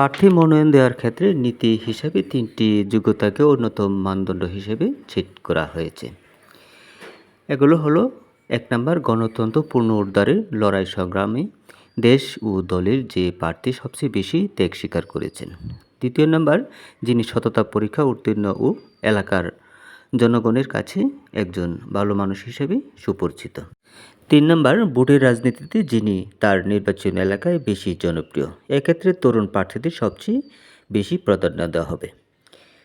প্রার্থী মনোনয়ন দেওয়ার ক্ষেত্রে নীতি হিসেবে তিনটি যোগ্যতাকে অন্যতম মানদণ্ড হিসেবে সেট করা হয়েছে। এগুলো হলো, এক নম্বর, গণতন্ত্র পূর্ণ উদ্ধারের লড়াই সংগ্রামে দেশ ও দলের যে প্রার্থী সবচেয়ে বেশি ত্যাগ স্বীকার করেছেন। দ্বিতীয় নম্বর, যিনি সততা, পরীক্ষা, উত্তীর্ণ ও এলাকার জনগণের কাছে একজন ভালো মানুষ হিসেবে সুপরিচিত। তিন নম্বর ভোটের রাজনীতিতে যিনি তার নির্বাচন এলাকায় বেশি জনপ্রিয়, এক্ষেত্রে তরুণ প্রার্থীদের সবচেয়ে বেশি প্রাধান্য দেওয়া হবে।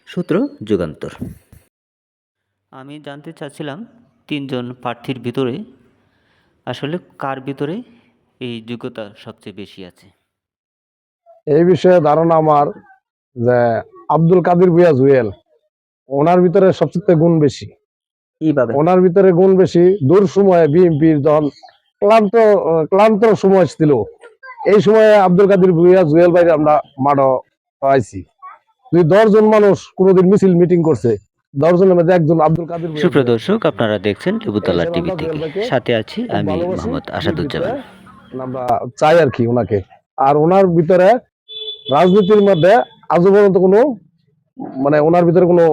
সূত্র যুগান্তর। আমি জানতে চাচ্ছিলাম, তিনজন প্রার্থীর ভিতরে আসলে কার ভিতরে এই যোগ্যতা সবচেয়ে বেশি আছে? এই বিষয়ে ধারণা আমার যে আব্দুল কাদির ভুয়া জুয়েল, ওনার ভিতরে সবচেয়ে গুণ বেশি। ওনার ভিতরে গুণ বেশি। দূর সময়ে বিএনপির দল ক্লান্ত ক্লান্ত সময় ছিল। এই সময়ে আব্দুল কাদির ভুইয়া জুয়েল ভাই আমরা মাঠ পাইছি। যদি দশজন মানুষ কোনোদিন মিছিল মিটিং করছে। দশজনের মধ্যে একজন আব্দুল কাদির সুপ্রিয় দর্শক আপনারা দেখছেন লেবুতলা টিভি থেকে। সাথে আছি আমি মোহাম্মদ আসাদুজ্জামান। আমরা চাই আর কি ওনাকে। আর ওনার ভিতরে রাজনীতির মধ্যে আজও পর্যন্ত কোনো মানে ওনার ভিতরে কোনো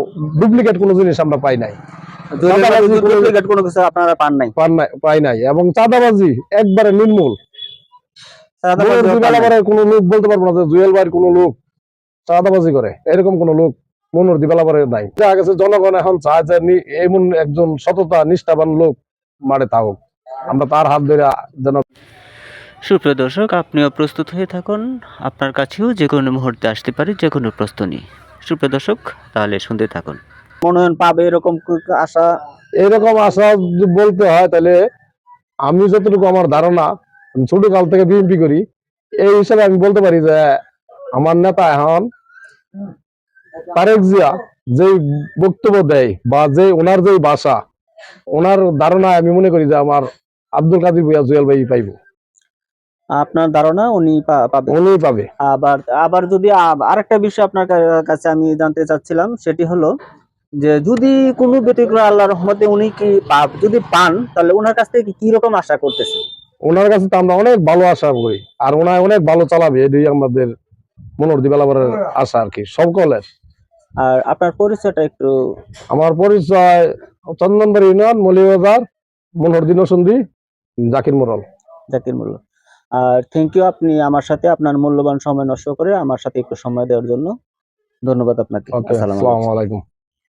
ডুপ্লিকেট কোনো জিনিস আমরা পাই নাই। কোনো- কিছু আপনারা পান নাই? পান নাই- পাই নাই। এবং চাঁদাবাজি একবারে নির্মূল। চাঁদাবাজি মনের পান নাই। দিবালাবারের কোনো লোক বলতে পারব না যে জুয়েল ভাইয়ের কোনো লোক চাঁদাবাজি করে। এরকম কোনো লোক মনোর দিবালাবারের নাই। দেখা গেছে জনগণ এখন চায় যে এমন একজন সততা নিষ্ঠাবান লোক মারে থাকুক আমরা তার হাত ধরে যেন সুপ্রিয় দর্শক আপনিও প্রস্তুত হয়ে থাকুন। আপনার কাছেও যে কোনো মুহূর্তে আসতে পারে যে কোনো প্রশ্নই সুপ্রিয় দর্শক তাহলে শুনতে থাকুন। মনোনয়ন পাবে এরকম আশা? এইরকম আশা বলতে হয় তাহলে আমি যতটুকু আমার ধারণা আমি ছোট কাল থেকে বিএনপি করি এই হিসাবে আমি বলতে পারি যে আমার নেতা এখন তারেক জিয়া যে বক্তব্য দেয় বা যে ওনার যে ভাষা ওনার ধারণা আমি মনে করি যে আমার আব্দুল কাদির ভুইয়া জুয়েল ভাই পাইব। আপনার ধারণা উনি পাবে? উনি পাবে। আবার আবার যদি আরেকটা বিষয় আপনার কাছে আমি জানতে চাচ্ছিলাম সেটি হলো যে যদি কোনো ব্যতিক্রম আল্লাহ রহমতে উনি কি যদি পান তাহলে ওনার কাছ থেকে কি রকম আশা করতেছে ওনার কাছে তো আমরা অনেক ভালো আশা করি। আর ওনার অনেক ভালো চালাবে এটাই আমাদের মনোর দিবালাবারের আশা আর কি সকলের আর আপনার পরিচয়টা একটু আমার পরিচয় চন্দনবাড়ি ইউনিয়ন মলিবাজার মনোহর দিনসন্ধি জাকির মোরল জাকির মোরল আর থ্যাংক ইউ আপনি আমার সাথে আপনার মূল্যবান সময় নষ্ট করে আমার সাথে একটু সময় দেওয়ার জন্য। ধন্যবাদ আপনাকে। আসসালামু আলাইকুম।